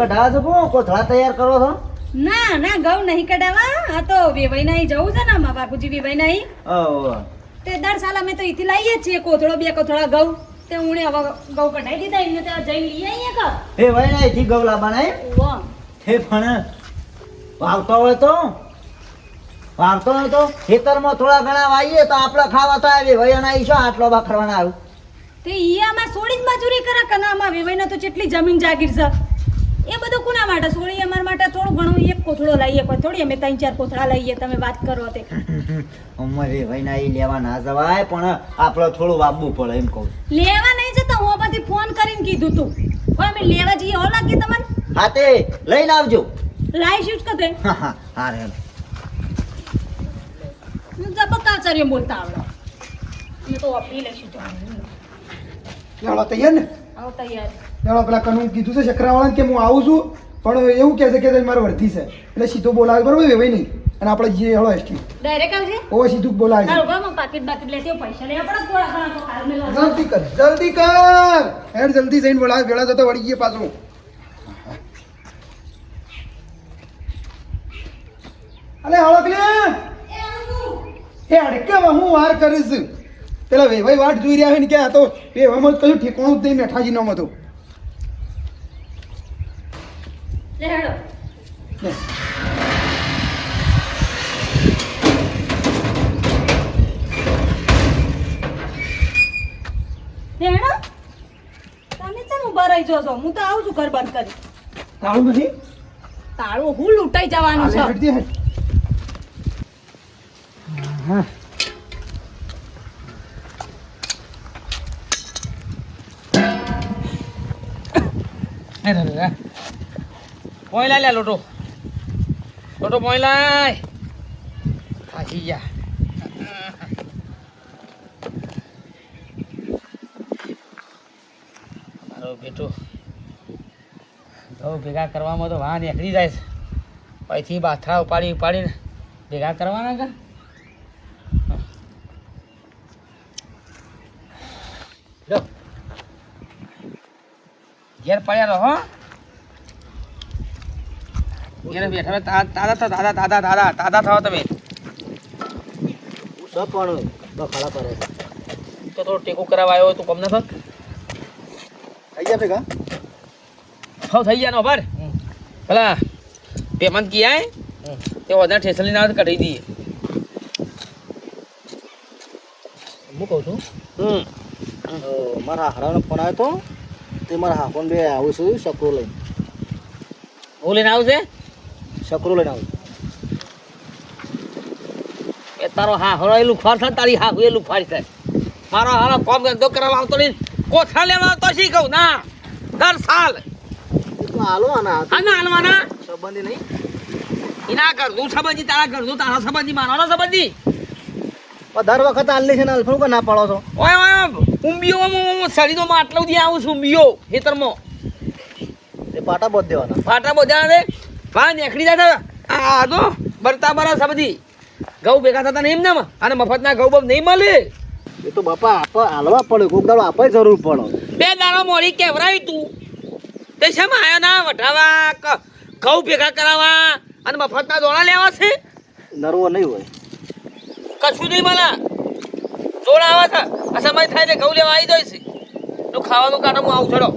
કઢાવો છો કોણ કોથળા તૈયાર કરો છો? ના ના ઘઉં નહીં કઢાવા. આ તો વેવાઈ નાઈ જવું છે ને મા બાપુજી વેવાઈ નાઈ. ઓહો. તે દર સાલ અમે તો અહીંથી લાવીએ છીએ કોથળો બે કોથળા ઘઉં. તે ઉણે હવે ઘઉં કઢાઈ દીધા એને ત્યાં જઈને લઈ આવીએ કા એ ભાઈ ના ઘઉં લાવવાના એમ? વાહ પણ વાવતો હોય તો? વાવતો હોય તો? ખેતરમાં થોડા ઘણા વાવીએ તો આપણે ખાવા તો આવે ભાઈ અને આવીશું આટલો બાખરવાના આવ્યું તે ઈયામાં સોળી જ મજૂરી કરે કે ના આમાં વેવાઈને તો કેટલી જમીન જાગીર છે? એ બધું કોના માટે? સોળી અમારા માટે થોડું ઘણું એક કોથળો લઈએ કોઈ થોડી અમે ત્રણ ચાર કોથળા લઈએ તમે વાત કરો તે. અમારે ભાઈ ના એ લેવા ના જવાય પણ આપણે થોડું વાવવું પડે એમ કહું લેવા નહીં જતા હું બધી ફોન કરીને કીધું તું. કોઈ અમે લેવા જઈએ ઓલા કે તમને? હા તે લઈને આવજો. લાવીશું જ કદે હા હા હા રે જબકાચાર્ય બોલતા આવડો. મેં તો અપી લઈશું તો? તૈયાર ને? આવો તૈયાર. લેવડો પેલા કનું કીધું છે ચક્રાવાળાને કે હું આવું છું પણ એવું કહે છે કે મારે વર્ધી છે. એટલે સીધો બોલાવે બરોબર? વેવાય નહીં. અને આપણે જે હળો એસટી. ડાયરેક્ટ આવજે ઓ સીધું બોલાવે પાકીટ બાકીટ લેતી પૈસા થોડા જલ્દી કર જલ્દી કર! હેડ જલ્દી જઈને બોલાવે વેળા જતો વળી ગઈએ પાછું. અલે હળો કે એ અડકે હું વાર કરીશ. પેલા વેવાઈ વાટ જોઈ રહ્યા છે ને કે આ તો વેવામાં કયું કશું ઠેકાણું જ નહીં મેઠાજી નો મતો લે હેડો હેડો તમે ચમ ઊભા રહી જો હું તો આવું છું ઘર બંધ કરી. તાળું નથી? તાળું હું લૂંટાઈ જવાનું છે. હેડજે હેડ. પોઈ લે લોટો લોટો પોઈ લાય થાકી ગયા મારો બેટો તો ભેગા કરવામાં તો વાહ નીકળી જાય છે. પછી બાથરા ઉપાડી ઉપાડીને ભેગા કરવાના કા? ઘેર પડ્યા રહો, હો. ઘેર બેઠા તાદા દાદા તાદા તાદા તાદા તાદા થાઓ તમે. સબ પણ બખાડા કરે તો થોડો ટેકો કરાવવા આવ્યો તો કમ ના થઈ ગયા ભેગા? થાવ થઈ ગયા નો ભર. ભલા પેમેન્ટ કિયા તે વધારે ઠેસલી ના કઢી દઈએ હું કહું છું? હમ. મારા હારાનો ફોન આવ્યો તો તે મારા હાફોન બે આવું છું સકરો લઈને. હું લઈને આવશે શકરો લઈને આવું એ તારો હા હરો એ લુફાર થાય તારી હા એ લુફાર થાય મારો હારો કોમ ધંધો કરવા આવતો નહીં. કોઠા લેવા આવતો શી કહું? ના દર સાલ. હાલવાના આના હાલવાના. સંબંધી નહીં. એના ઘરનું સંબંધી તારા ઘરનું તારા સંબંધી મારવાનો સંબંધી. દર વખત હાલની છે ને અલ્ફા કે ના પાડો છો? ઓય ઓય ઉંબીઓ સડીનો માં આટલો સુધી આવું છું ઉંબીઓ ખેતરમાં. એ પાટા બોધ દેવાના. પાટા બધા ને વાહ નીકળી જતા આ તો બરતા બરા સબજી ઘઉં ભેગા થતા નહીં એમને અને મફતના ઘઉં બહુ નહીં મળે. એ તો બાપા આપ હાલવા પડે કોક દાડો આપે જરૂર પડે. બે દાડો મોડી કેવરાય તું. તે શેમાં આયો ના વઢાવા ઘઉં ભેગા કરાવવા અને મફતના દોડા લેવા છે? નરવો નહીં હોય. કશું નહીં મળે. દોડા આવે છે. આ સમય થાય છે ઘઉં લેવા આવી જાય છે. તું ખાવાનું કાઢો હું આવું છોડો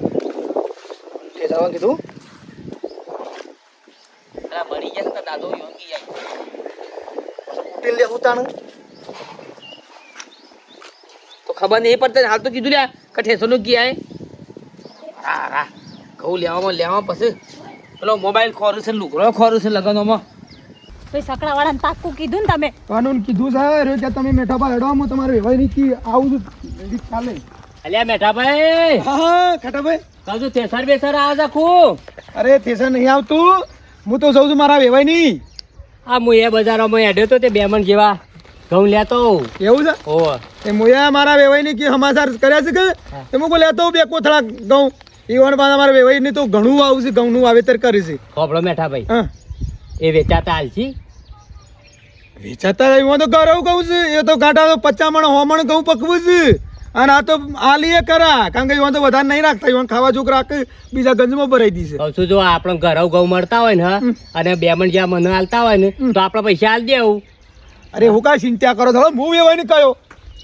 તે જવા કીધું? અલા મરી જાય તો દાદો યોગી જાય. ઉઠીને લે ઉતાણું. તો ખબર નહીં પડતા હાલ તો કીધું લ્યા કે ઠેસો નું ક્યાં હા હા ઘઉં લેવામાં લેવામાં પછી. પેલો મોબાઈલ ખોરું છે લુગડો ખોરું છે લગનોમાં. ભાઈ સકડા વાળાને તાકું કીધું ને તમે? કાનૂન કીધું છે રે કે તમે મેઠા પર હેડો હું તમારે વેવાય નહીં કી આવું છું ચાલે. અલ્યા મેઠા ભાઈ હા હા ખાટા ભાઈ કાજુ તેસર બેસર આવે છે ખૂબ. અરે તેસર નહીં આવતું. હું તો જઉં છું મારા વેવાય નહીં. આ હું એ બજારમાં હેડ્યો તો તે બેમણ જેવા. ઘઉં લેતો એવું છે? ઓ એ મોયા મારા વેવાયની કે સમાચાર કર્યા છે કે? એ હું લેતો બે કોથળા ઘઉં. ઈવન બાદ અમારા વેવાઈ ની તો ઘણું આવું છે ઘઉંનું વાવેતર કરીશ છે. ખોપડો મેઠા ભાઈ. હા. એ વેચાતા હાલશી વેચાતા એમાં તો ઘર ગરવ કહું છું. એ તો ગાંઠા તો પચામણ મણ ઘઉં પકવું છે. અને આ તો આલીએ કરા. કારણ કે ઈવન તો વધારે નહીં રાખતા. ઈવન ખાવા જોક રાખ બીજા ગંજમાં ભરાઈ દીશે. શું જો આપણે ઘર ઘઉં મળતા હોય ને અને બે મણ જ્યાં મને હાલતા હોય ને તો આપણે પૈસા હાલ દેવું. અરે હું કાંઈ ચિંતા કરો થોડો હું એવાય કયો.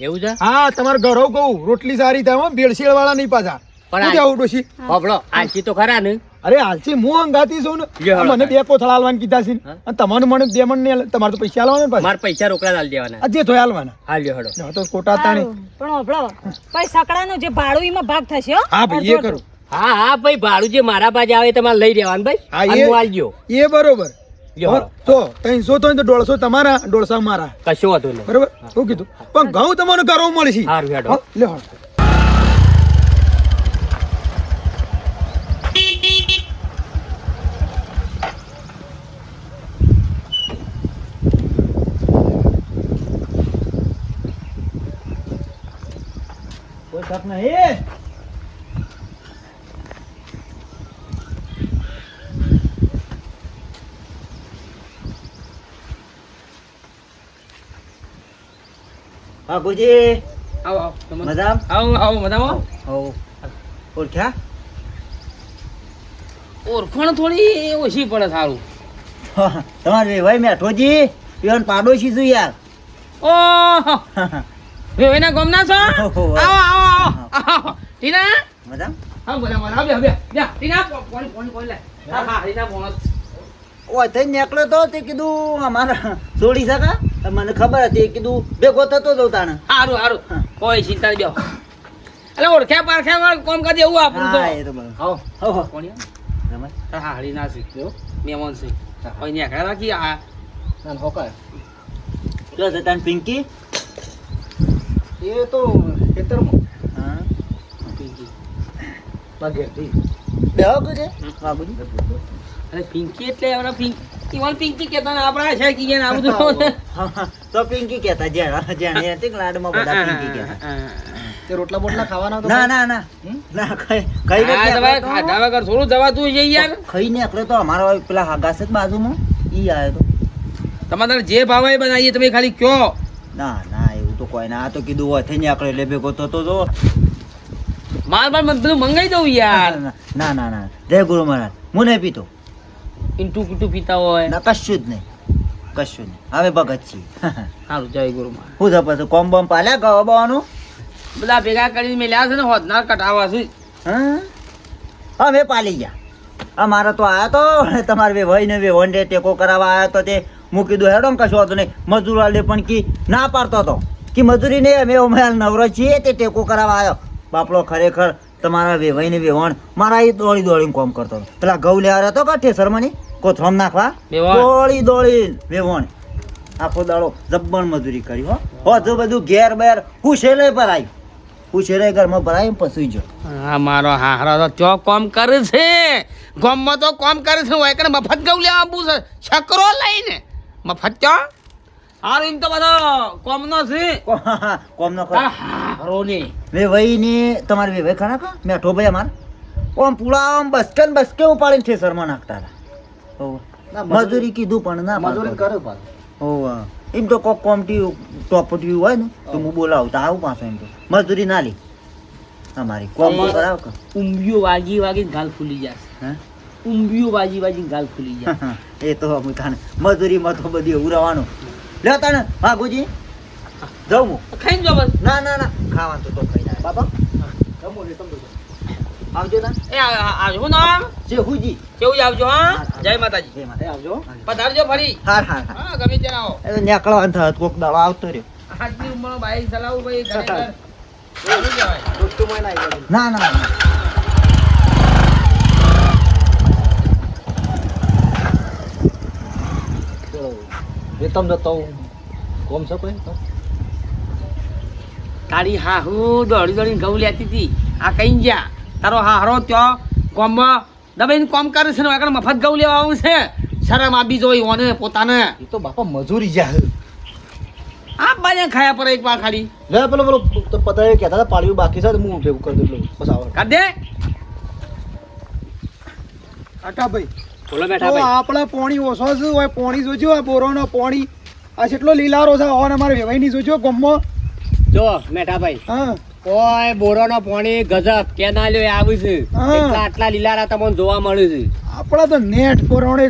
એવું છે? હા તમારે ઘરો ઘઉ રોટલી સારી થાય ભેળસેળ વાળા નહીં પાછા. પણ આવું ડોશી આપડો આલસી તો ખરા ને. અરે હાલથી હું અંગાતી છું ને. મને બે કોથળા હાલવાના કીધા છે અને તમારું મને બે મણ નહીં તમારે તો પૈસા હાલવાના પાછા? મારા પૈસા રોકડા હાલ દેવાના. જે થોય હાલવાના હાલ. લ્યો હડો તો કોટા તાણી. પણ હોભળો ભાઈ સકડાનો જે ભાડું એમાં ભાગ થશે હો? હા ભાઈ એ કરો. હા હા ભાઈ ભાડું જે મારા પાસે આવે તમારે લઈ દેવાનું ભાઈ. હા, એ- હું હાલજો એ બરોબર. તો ત્રણસો તો દોઢસો તમારા દોઢસો મારા. કશો વાંધો નહીં. બરોબર? શું કીધું. પણ ઘઉં તમારું કરવું મળશે. સારું હેડો હો, લ્યો હાલો. કોઈ તક નહીં. બાપુજી આવો આવો મજામ? આવો આવો મજામાં? આવો ઓળખ્યા? ઓળખણ થોડી ઓછી પડે સારું. તમારે ભાઈ મેઠોજી પીવાન પાડોશી છું યાર. ઓ વેવેના ગમના છો. આવો આવો આવો. ટીના? મજા હા બોલા બોલા બે બે. બે. ટીના કોણ કોણ કોણ લે. હા. હા ટીના કોણ ઓય થઈ નીકળ્યો તો તે કીધું અમારા છોડી શકા મને ખબર હતી. કીધું ભેગો થતો તો તાણે. સારું સારું કોઈ ચિંતા નહીં બેહો. એટલે ઓળખ્યા પારખ્યા વાળું કોમ કરી એવું આપણું તો. હા એ તો હો. હો હો. કોણ યાર? હા હા હળી ના શીખ્યો. મેમોન છે કોઈ ને આખા રાખી આ. લ્યો તો તાન પિંકી. એ તો ખેતરમાં. બાગેથી. બેહો કુજે બાબુજી અરે પિંકી એટલે હવે પિંકી ઈવન પિંકી કહેતા ને આપણા છે કે આ બધું હા, હા. તો પિંકી કહેતા જેણ જેણ હતી કે લાડમાં બધા પિંકી કહેતા. તે રોટલા બોટલા ખાવાના તો ના ના ના. ના ખાઈ ખાઈ હા, તમારે ખાધા વગર થોડું જવાતું છે યાર. ખાઈ નીકળે તો અમારો પેલા હાગાસ જ બાજુમાં. ઈ આવ્યો તો. તમારે જે ભાવ એ બનાવીએ તમે ખાલી કયો ના ના એવું તો કોઈ ના. આ તો કીધું હોય થઈ નીકળે એટલે ભેગો થતો તો. માર બાર બધું મંગાઈ દઉં યાર. ના ના ના જય ગુરુ મહારાજ. હું નહીં પીતો. ઇન્ટુ કીટુ પીતા હોય. ના કશું જ નહીં. કશું નહીં. હવે ભગત છીએ. સારું જય ગુરુ મહારાજ. હું પછી કોમ બોમ પાલ્યા ગવા બવાનું? બધા ભેગા કરીને મેલ્યા છે ને હોદનાર કટાવા છે. હા? અમે પાલી ગયા. અમારે તો આવ્યો તો તમારે બે ભાઈ ને બે વન ટેકો કરાવવા આવ્યો તો તે મૂકી કીધું હેડો ને કશું હતું નહીં. મજૂર વાળે પણ કી ના પાડતો હતો. કે મજૂરી નહીં અમે અમે નવરો છીએ તે ટેકો કરાવવા આવ્યો બાપડો ખરેખર તમારા વેવાઈને વેવણ. મારા એ દોડી દોડીને કોમ કરતો પેલા ઘઉં લેવા હતો કે ઠેસરમાં કોથળમ નાખવા. દોડી દોડી વેવણ. આખો દાડો જબ્બણ મજૂરી કરી હો. હો જો બધું ઘેર બેર હુશેલે પર આવી ઘરમાં ભરાય પછી જો. હા મારો હાહરો તો ચો કોમ કરે છે? ગોમમાં તો કોમ કરે છે. હોય કે મફત ઘઉં લેવા આપવું છે. છકરો લઈને. મફત ચો? એમ તો બધો કોમનો છે. કોમનો તારા હારો ને. વેવાઈ ની તમારે વેવાઈ ખરા કા મેઠો ભાઈ અમાર ઓમ પૂળા આમ બસકે ને બસકે ઉપાડીને ઠેસરમાં નાખતા હતા. મજૂરી કીધું પણ ના મજૂરી. કરે પાછું. હોવ. એમ તો કોક કોમટી ટોપટી હોય ને તો હું બોલાવતા આવું પાછો એમ તો. મજૂરી ના લી. અમારી કોમ કરાવ કે ઊંઘ્યું વાગી વાગી ગાલ ફૂલી જશે. હે? ઉંબિયો વાજી વાજી ગાલ ફૂલી જાય એ તો હું તને મજૂરીમાં તો બધી ઉરાવાનું. લે તને ભાગુજી જાઉં હું. ખાઈ જો બસ. ના ના ના. ખાવાનું તો તો ખાઈ ના બાપા. આવજો તા એ આ- આ- આવજો. ના જે હુજી કેવું આવજો હા? જય માતાજી. જય માતા આવજો. પધારજો ફરી. હાર હાર હા. ગમે ત્યાં આવો. એ નેકળવાનું થાય કોક દાડો આવતો રહ્યો. આજની ઉંમરનો બાઈક ચલાવું ભાઈ. ના ના. ના. તારી હાહુ દોડી દોડીને ઘઉં લેતી હતી. આ કઈ ગયા? તારો હાહરો ત્યો કોમમાં દબાઈને કોમ કરે છે ને આગળ મફત ઘઉં લેવા આવું છે. શરમ આપી જોઈ ઓને પોતાને. એ તો બાપા મજૂરી જાય આ બાજે ખાયા પર એક વાર ખાલી. લે પેલો પેલો તો પતા કહેતા હતા પાડ્યું બાકી છે તો હું ભેગું કરી દઉં એટલું બસ આવ. કાઢ દે. કાકા ભાઈ. બોલો બેઠા ભાઈ. આપણા પોણી ઓછો છે હોય પોણી જોજો આ બોરોનો પોણી. આ કેટલો લીલારો છે હોન અમારે વેવાઈ ની જોજો ગમો. જો મેઠા ભાઈ. હા. ઓય બોરોનો પોણી ગજબ કેનાલ્યો આવ્યું છે. એટલા આટલા લીલારા તમને જોવા મળે છે. આપણા તો નેટ પોરાણે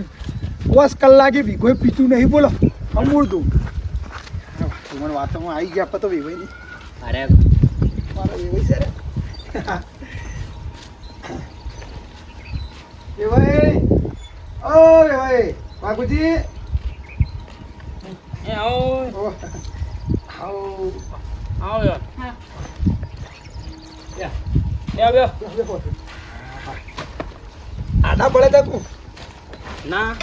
દસ કલાકે ભીગોય પીતું નહીં બોલો. અમૂળ તું. મને વાતોમાં આવી ગયા પતો વિભાઈ ની અરે. મારો છે રે ઓ વિભાઈ બાપુજી. એ આવો. ઓ, આવો. આવો યાર હા. યા બે આડા પડે તા. ના.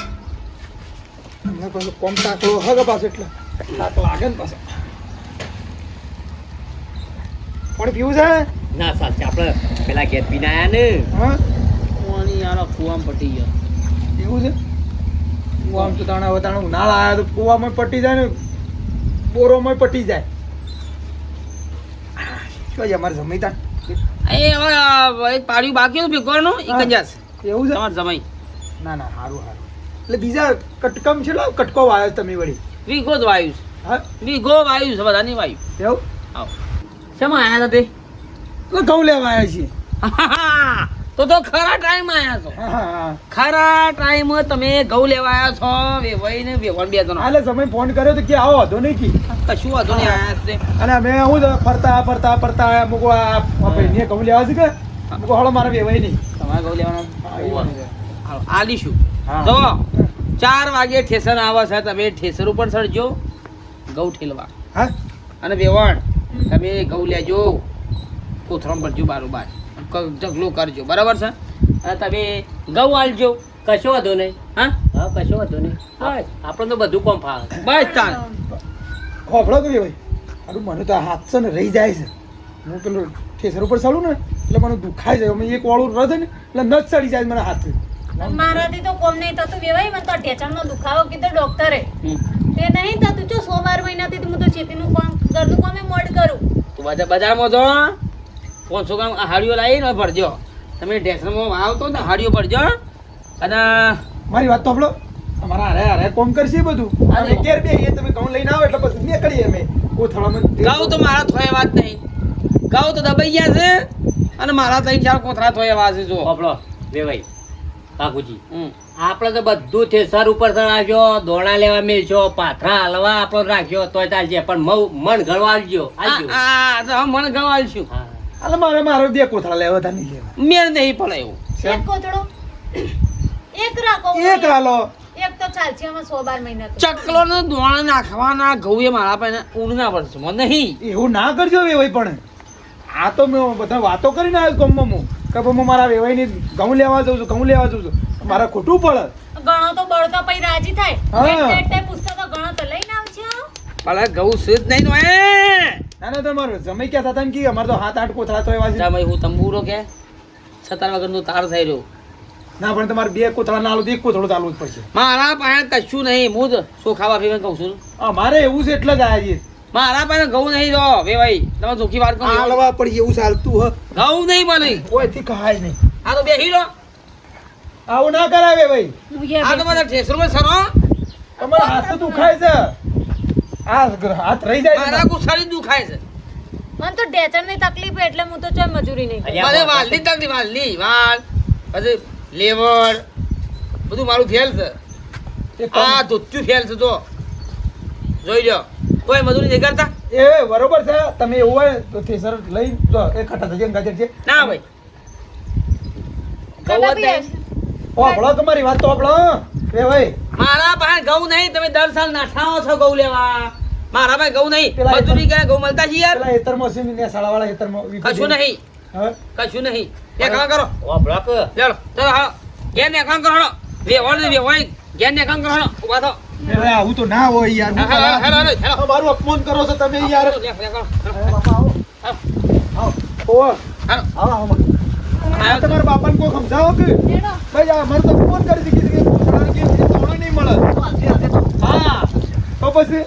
અમને પાછું કોમ તાકલો હગે પાછો એટલે. તાક લાગે ને પાછો. પણ પીવું છે? ના સાચે. આપણે પેલા ઘેર પીને આયા ને. હા? યાર કુવામાં પટી ગયો? એવું છે? હું આમ તો તાણે હવે તાણે ઉનાળા આવ્યા તો કૂવામાં પટી જાય ને બોરોમાં પટી જાય. શું છે અમારે જમી તાણ એ હવે એક પાડ્યું બાકી હતું ભીખવાનું એક જ એવું છે? તમારે જમાઈ. ના ના સારું સારું એટલે બીજા કટકમ છે કટકો વાયો છે તમે વળી. વીઘો જ વાયુ હા? છે વાયુ છે બધાની વાયુ. એવું? આવ. શેમાં આવ્યા હતા તે? ઘઉં લેવા આવ્યા છીએ. તો તો ખરા ટાઈમ આયા છો. ખરા ટાઈમ તમે ઘઉં લેવા આયા છો વેવાઈ ને વેવણ બે જણા. એટલે સમય ફોન કર્યો તો કે આવો વાંધો નહીં કી. કશું વાંધો નહીં આયા છે અને અમે હું ફરતા ફરતા ફરતા આયા મુકો આ ભાઈને ઘઉં લેવા છે કે? મુકો હળો મારે વેવાય નહીં. તમારે ઘઉં લેવાના? આલીશું. હા. ચાર વાગે ઠેસર આવે છે તમે ઠેસર ઉપર ચડજો ઘઉં ઠેલવા. હા? અને વેવણ તમે ઘઉં લેજો કોથરમ ભરજો બારોબાર. ઢગલો કરજો. બરાબર છે? અને તમે ઘઉં આલજો. કશો વાંધો નહીં. હા? હા કશો વાંધો નહીં. બસ. આપણે તો બધું કોમ ફાવે. બસ ચાલ ખોફળો કરી ભાઈ. અરું મને તો હાથ છે ને રહી જાય છે. હું પેલું ઠેસર ઉપર ચાલું ને એટલે મને દુખાય જાય અમે એક વાળું રદ ને એટલે ન ચડી જાય મને હાથ. મારાથી તો કોમ નહીં થતું વેવાય. મને તો ઢેચણનો દુખાવો કીધો ડોક્ટરે. તે નહીં થતું. જો સો બાર મહિનાથી તો હું તો ખેતીનું કામ ઘરનું કામે મોડ કરું. તું બજાર બજારમાં જો પાંચસો ગ્રામ હાડીઓ લાવીને ભરજો. તમે ઢેસરમાં આવતો ને હાડીઓ ભરજો અને મારી વાત તો આપણો અમારા અરે અરે કોમ કરશે બધું. અને ઘેર બે તમે ઘઉં લઈને આવો એટલે પછી નીકળીએ અમે. કોથળામાં ઘઉં તો મારા થોય વાત નહીં. ઘઉં તો દબાઈ ગયા છે અને મારા ત્રણ ચાર કોથળા થોય વાત છે જો. બાપડો વેવાઈ કાકુજી. હમ. આપણે તો બધું થેસર ઉપર ચડાવજો દોણા લેવા મેળશો પાથરા હલવા આપણો રાખ્યો તો ચાલશે પણ મઉ- મન ગણવા આવજો. મન આ આવશું. હા. હાલે મારે મારો બે કોથળા લેવા હતા નહીં લેવા. મેળ નહીં પણ એવું એક કોથળો? એક રાખો એક હાલો એક તો ચાલશે આમાં સો બાર મહિના તો. ચકલો ને દોણા નાખવાના ઘઉં એ મારા પાસે ઊંડ ના પડશે મને નહીં. એવું ના કરજો વેવાઈ પણ. આ તો મેં બધા વાતો કરીને આવ્યો ગામમાં હું. કે હું મારા વેવાઈની ઘઉં લેવા જાઉં છું ઘઉં લેવા જાઉં છું. મારે ખોટું પડે. ઘણો તો બળતો પછી રાજી થાય. પુસ્તકો ઘણો તો લઈને આવજો. ભલે ઘઉં સુધ નહીં નો ના તમારે જમાઈ ક્યાં થતા ને કે? અમારે તો હાથ આઠ કોથળા તો એવા છે ભાઈ હું તંબુરો કે? છતાં વગરનું તાર થઈ રહ્યો. ના પણ તમારે બે કોથળા ના આલું એક કોથળો ચાલુ જ પડશે. મારા પાસે કશું નહીં હું જ શું ખાવા પીવા કહું છું? અમારે એવું છે એટલે જ આયા છીએ. મારા પાસે ઘઉં નહીં જો બે ભાઈ તમે ચોખ્ખી વાત કરો હાલવા પડી એવું ચાલતું હ. ઘઉં નહીં બને. કોઈથી ખાય નહીં. આ તો બે હીરો આવું ના કરાવે ભાઈ. આ તો મને ઠેસરો સરો. તમારા હાથ તો દુખાય છે. આ હાથ રહી જાય મારા છે. ગુસ્સાની દુખાય છે. મને તો ઢેચણની તકલીફ એટલે હું તો ચોય મજૂરી નહીં મને વાલની તકલીફ વાલની. વાલ પછી લેવર બધું મારું ફેલ છે. આ ધોત્યું ફેલ છે તો જોઈ લો કોઈ મજૂરી નહીં કરતા? એ બરોબર છે. તમે એવું હોય તો થેસર લઈ જો એ ખટા થશે ગાજર છે. ના ભાઈ. ઓપડો તમારી વાત તો એ ભાઈ મારા પાસે ઘઉં નહીં તમે દર સાલ નાઠાઓ છો ઘઉં લેવા. મારા પાસે ઘઉં નહીં. મજૂરી ક્યાં ઘઉં મળતા છે યાર. હેતરમાં છે ને શાળાવાળા હેતરમાં વીઘો કશું. નહીં. હા? કશું નહીં. એ કામ કરો. વાપડો કે ચાલો ચાલો હા ઘેર ને કામ કરો વેવાણ ને વેવાણ ઘેર ને કામ કરો ઊભા થો. હું તો ના હોય યાર મારું કરા? અપમાન કરો છો તમે યાર. કરો, એ બાપા આવો. આવો. ઓવો. હેલો. આવો આવો આ તમારા બાપાને કોઈ સમજાવો કે. ભાઈ આ અમારે તો ફોન કરી દીધી કે કોથળાની કે બીજી સોનું નહીં મળે. હા. તો પછી?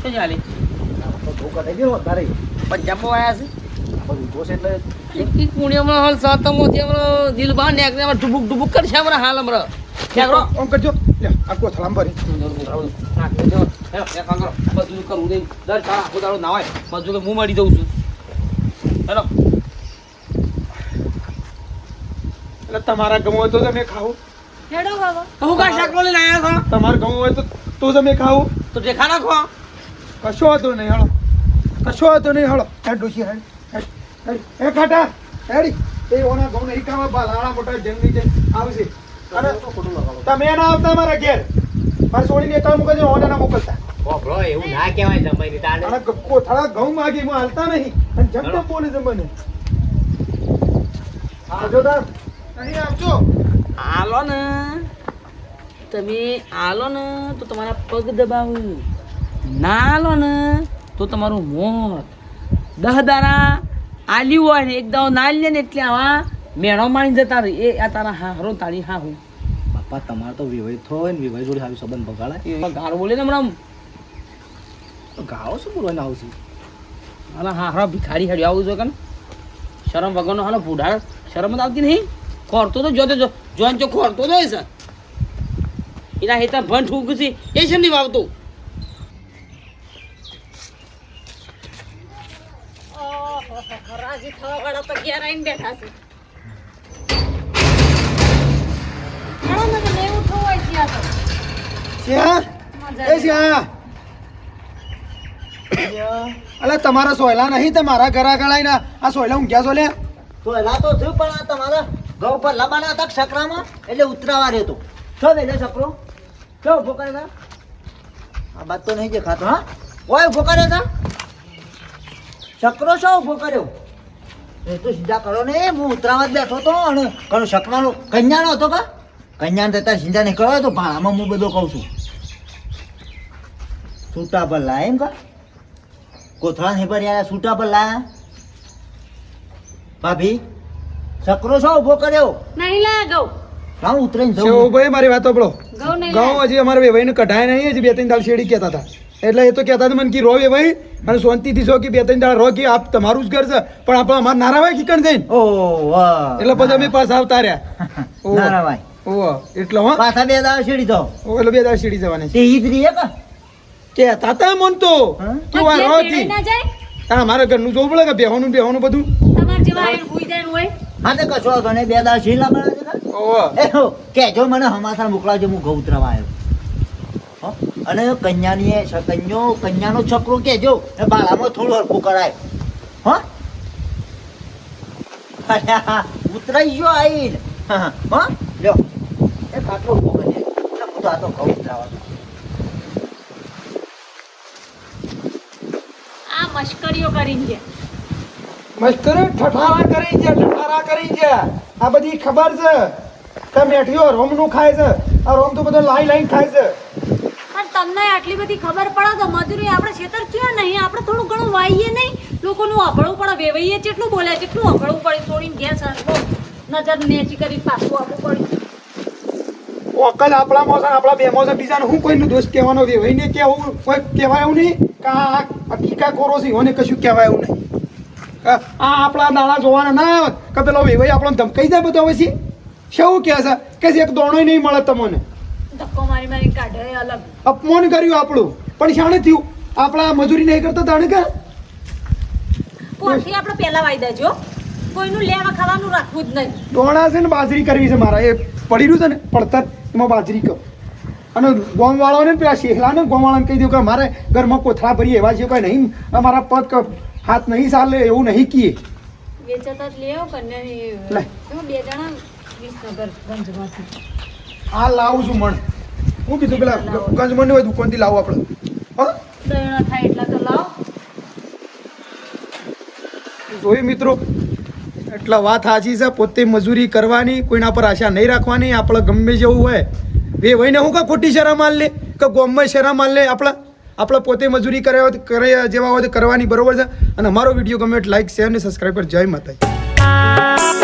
શું ચાલે? તારે પંજાબમાં આવ્યા છે? બધું એટલે હાલ સાતમો હમણાં દિલ બહાર નીકળે હમણાં ડુબુક ડુબુક કરશે હમણાં હાલ હમણાં. આમ કરજો. લે આ ભરી બધું કરવું નહીં દર ચાર આખો દાડો નાવાય બધું કે હું મળી દઉં છું હેલો. એટલે તમારા ગમો તો તમે ખાઓ હેડો બાબા હું કા શાકરો લઈને છો? તમારે ગમો હોય તો તો તમે ખાઓ તો દેખા નાખો કશો હતો નહીં હળો. કશો હતો નહીં હળો. હેડ ડોશી હેડ. હેડ. હેડી. એ ઓના ઘઉં નહીં ખાવા બાલાળા મોટા જંગલી છે આવશે. અને તમે એના આવતા મારા ઘેર. મારે છોડીને એકલા મૂકે ઓના મોકલતા. એવું ના કહેવાય જમાઈની તાને અને કોથળા ઘઉં માગી હું હાલતા નહીં. અને જમતો બોલે છે મને આવજો તાર અહીં આવજો. આલો ને. તમે આલો ને તો તમારા પગ દબાવું. ના આલો ને તો તમારું મોત. દહ દારા આલ્યું હોય ને એક દાવ ના લે ને એટલે આવા મેળો માણી જતા રહી. એ આ તારા હા હરો તારી હા હું બાપા તમારે તો વિવાહ થયો ને વિવાહ જોડે આવી સંબંધ બગાડા. એ ગાળ બોલે ને હમણાં ગાળો શું બોલવાને આવશે હાલા હા હા ભિખારી હાડી આવું જોઈએ કે શરમ વગરનો હાલો બુઢાળ શરમ જ આવતી નહીં. કરતો તો જોતો જો. જોન ચો ખોરતો તો હોય સર એના હેતા ભણ ઠૂક છે એ છે નહીં વાવતો? ઓહો રાજી થવા વાળા તો ઘેર આવીને બેઠા છે. તો તો. અલા તમારા સોયલા નહીં તમારા ઘરા ગળાઈ આ સોયલા ઊંઘ્યા છો લે? સોયલા તો છું પણ આ તમારા ઘઉં પર લબાણા હતા સકરામાં એટલે ઉતરાવા રહેતો છો વેલે સકરો છો ઊભો કરે આ બાત તો નહીં દેખાતો હા? ઓય ઊભો કરે તા સકરો છો ઊભો કર્યો? એ તો સીધા કરો ને. હું ઉતરાવા જ બેઠો તો અને કયો સકરાનો કન્યાનો હતો કા? કન્યાને થતા સીધા નહીં કરો તો ભાડામાં હું બધો કહું છું. છૂટા પર લાય એમ કા? કોથળા નહીં પર યાર છૂટા પર લાયા? ભાભી? સકરો છો ઊભો કર્યો? નહીં લા ગૌ. કાં ઉતરીને જવું? ભાઈ મારી વાત સાંભળો. ગૌ નહીં ગૌ હજી અમારે વેવાઈને કઢાય નહીં હજી બે ત્રણ દાળ શેડી કહેતા હતા. એટલે એ તો કહેતા હતા મને કે રો વેવાઈ અને શાંતિથી છો કે બે ત્રણ દાળ રો કે આપ તમારું જ ઘર છે પણ આપણે અમારે નારાવાય કિકણ જઈને ઓ વાહ. એટલે પછી અમે પાછા આવતા રહ્યા. નારાવાય. ના ના ભાઈ ઓહો એટલે હો. પાછા બે એટલે દાળ શેડી જવાની તે કા? છે મન તો. તું આ રો ભેળાઈ ના જાય? તારા મારા ઘરનું જોવું પડે કે બેહોનું બેહોનું બધું? તમાર જેવા આવીને હુઈ જાય હોય? હા તે કશો નહીં બે દાડા સીડ લાવવાના છે કહેજો મને હમાસા મોકલાવજો હું ઘઉં ઉતરવા આવ્યો અને કન્યાની એ કન્યો કન્યાનો છોકરો કહેજો ને બાળામાં થોડું હરખું કરાય. હો? ઉતરાઈ ગયો આઈને. હા, લ્યો. એ ખાટલો ઊભો કરી એટલે હું તો આ તો ઘઉં ઉતરાવા. આ મશ્કરીઓ કરીને છે. મસ્તરે ઠઠારા કરી છે ઠઠારા કરી છે. આ બધી ખબર છે? કે મેઠીઓ રોમનું ખાય છે. આ રોમ તો બધો લાઈ લાઈ ખાય છે. પણ તમને આટલી બધી ખબર પડે તો મજૂરી આપણે છેતર ક્યાં નહીં? આપણે થોડું ઘણું વાઈએ નહીં. લોકોનું અભળવું પડે વેવાઈએ કેટલું બોલ્યા કેટલું અભળવું પડે. છોડીને ઘેર સરખો નજર નેચી કરી પાછું આપવું પડે. ઓકલ આપણા આપણા બે બીજાને હું કોઈનું દોષ કહેવાનો છે વહીને કેવું કોઈ કહેવાય એવું નહીં? કે આ આ કોરો છે એને કશું કહેવાય એવું નહીં. આ આપણા દાણા જોવાના ના આવે. કે પેલો વેવાઈ આપણને ધમકાઈ જાય બધો હવે છે. શું કહે છે? કે છે એક દોણો નહીં મળે તમને. મારી મારી અપમાન કર્યું આપણું. પણ શાણે થયું? આપણા મજૂરી નહીં કરતા તાણે કે? પોરથી આપણે પહેલા વાઈ દેજો કોઈનું લેવા ખાવાનું રાખવું જ નહીં. દોણા છે ને બાજરી કરવી છે મારા. એ પડી રહ્યું છે ને પડતર એમાં બાજરી કહો. અને ગોમવાળાને પેલા શેખલાને ગોમવાળાને કહી દઉં કે મારે ઘરમાં કોથળા ભરી એવા છે કોઈ નહીં. અમારા પગ હાથ નહીં ચાલે એવું નહીં કીએ. વેચાતા લેવો લે. એમાં બે જણા વિસનગર ગંજમાંથી આ લાવું છું મણ. હું કીધું પેલા ગંજમણ હોય દુકાનથી લાવું આપણે. હા? દયણા થાય એટલા તો લાવો. જોયું મિત્રો એટલા વાત સાચી છે પોતે મજૂરી કરવાની કોઈના પર આશા નહીં રાખવાની આપણે ગમે જેવું હોય. બે વહીને હું કા ખોટી શરમ માલ લે કે ગોમમાં શરમ માલ લે આપણે? આપણે પોતે મજૂરી કરે હોય જેવા હોય કરવાની બરોબર છે. અને અમારો વીડિયો ગમે લાઈક શેર અને સબસ્ક્રાઈબ પર જય માતાજી.